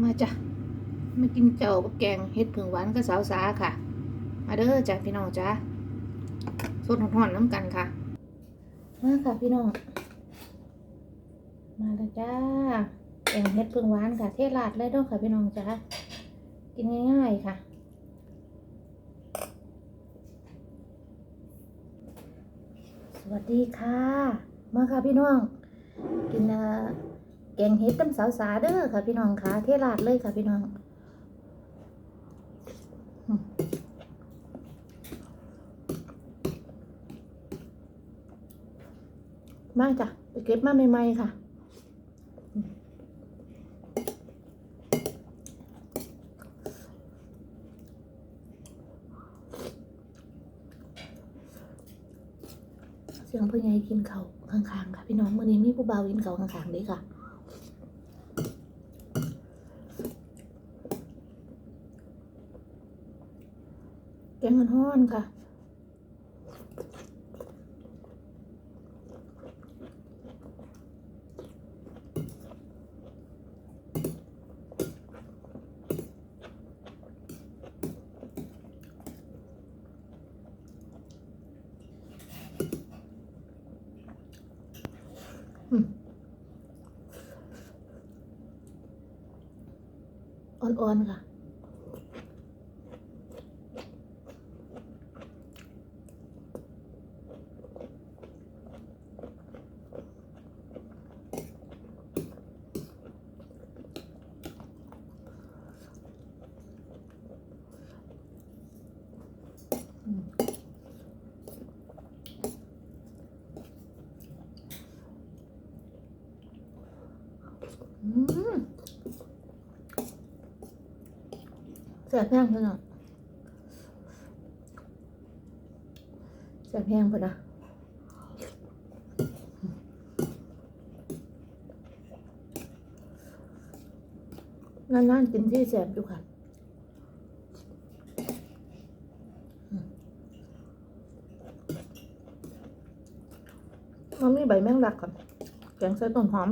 มาจ้ะมากินเจ้ากับแกงเห็ดผึ่งหวานกับสาวสาค่ะ มาเด้อจ้ะพี่น้องจ้ะสดหอนๆน้ำกันค่ะ มาค่ะพี่น้อง มาแล้วจ้าแกงเห็ดผึ่งหวานค่ะ เทศลาดเลยด้อค่ะพี่น้องจ้ะกินง่ายๆค่ะสวัสดีค่ะ มาค่ะพี่น้อง กินอ่ งเห็ดกับสาวสาเด้อค่ะพี่น้องค่ะเทลาดเลยค่ะพี่น้องมาจ้ะไปเก็บมาใหม่ๆค่ะเสียงพ่อใหญ่กินเขาข้างๆค่ะพี่น้องมื่อนี้มีผู้บ่าวกินเขาข้างๆด้วยค่ะ แกงมันห้อนค่ะอ่อนๆค่ะ อืม แสบแห้งเพื่อนอะแสบแห้งเพื่อนะนานๆกินที่แสบอยู่ค่ะมมันมีใบแมงลักก่อนแกงใส่ต้นหอม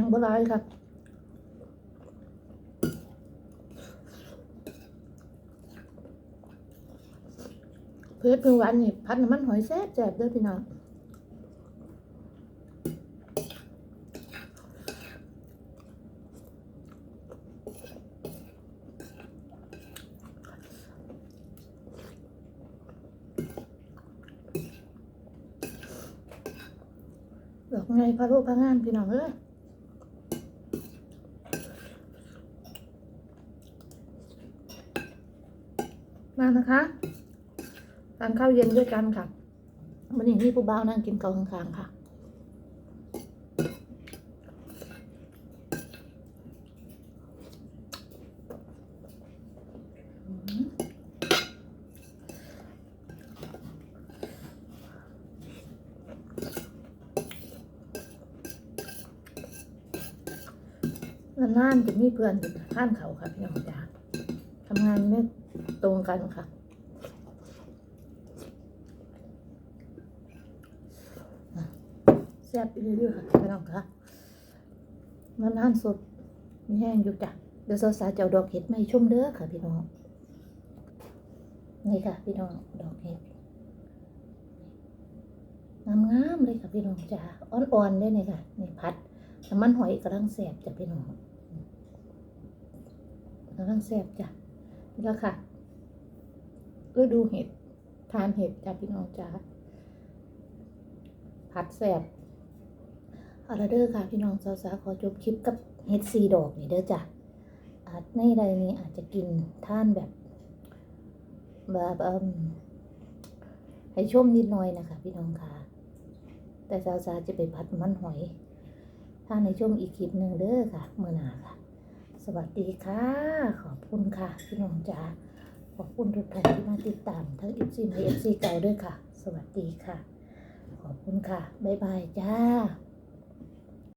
งบัวลายค่ะเพื่อเพื่อหวานนี่พัดน้ำมันหอยแซ่บแซ่บเด้วยพี่น้องดอกไงพะโล้พะงานพี่น้องเอ้ย มานะคะทานข้าวเย็นด้วยกันค่ะวันนี้มีผู้บ่าวนั่งกินเกาข้างๆค่ะอืมนานๆจะมีเพื่อนอยู่ท่านเขาค่ะพี่น้องจ๋าทำงานไม่ ตรงกันค่ะ แซ่บอีเรื่อยๆค่ะพี่น้องค่ะมันนานสดมีแห้งอยู่จ้ะเดี๋ยวสาวๆจะเอาดอกเห็ดมาให้ชมเด้อค่ะพี่น้อง นี่ค่ะพี่น้องดอกเห็ดงามๆเลยค่ะพี่น้องจ้าอ่อนๆได้เลยค่ะนี่พัดน้ำมันหอยกำลังแซ่บจ้ะพี่น้องกำลังแซ่บจ้ะ แล้วค่ะฤดูเห็ด ทานเห็ดจ้ะพี่น้องจ้าผัดแซ่บเอาละเด้อค่ะ พี่น้องสาวๆขอจบคลิปกับเฮ็ดซีดอกนี่เด้อจ้ะอาจในใดนี้อาจจะกินท่านแบบ แบบให้ชมนิดหน่อยนะคะ พี่น้องค่ะ แต่สาวๆจะไปพัดมันหอยถ้านในช่วงอีกคลิปหนึ่งเด้อค่ะเมื่อหนาค่ะ สวัสดีค่ะ ขอบคุณ ค่ะ พี่น้องจ๋าขอบคุณทุกท่านที่มาติดตาม ทั้งเอฟซีในเอฟซีเก่าด้วยค่ะ สวัสดีค่ะ ขอบคุณค่ะ บ๊ายบายจ้า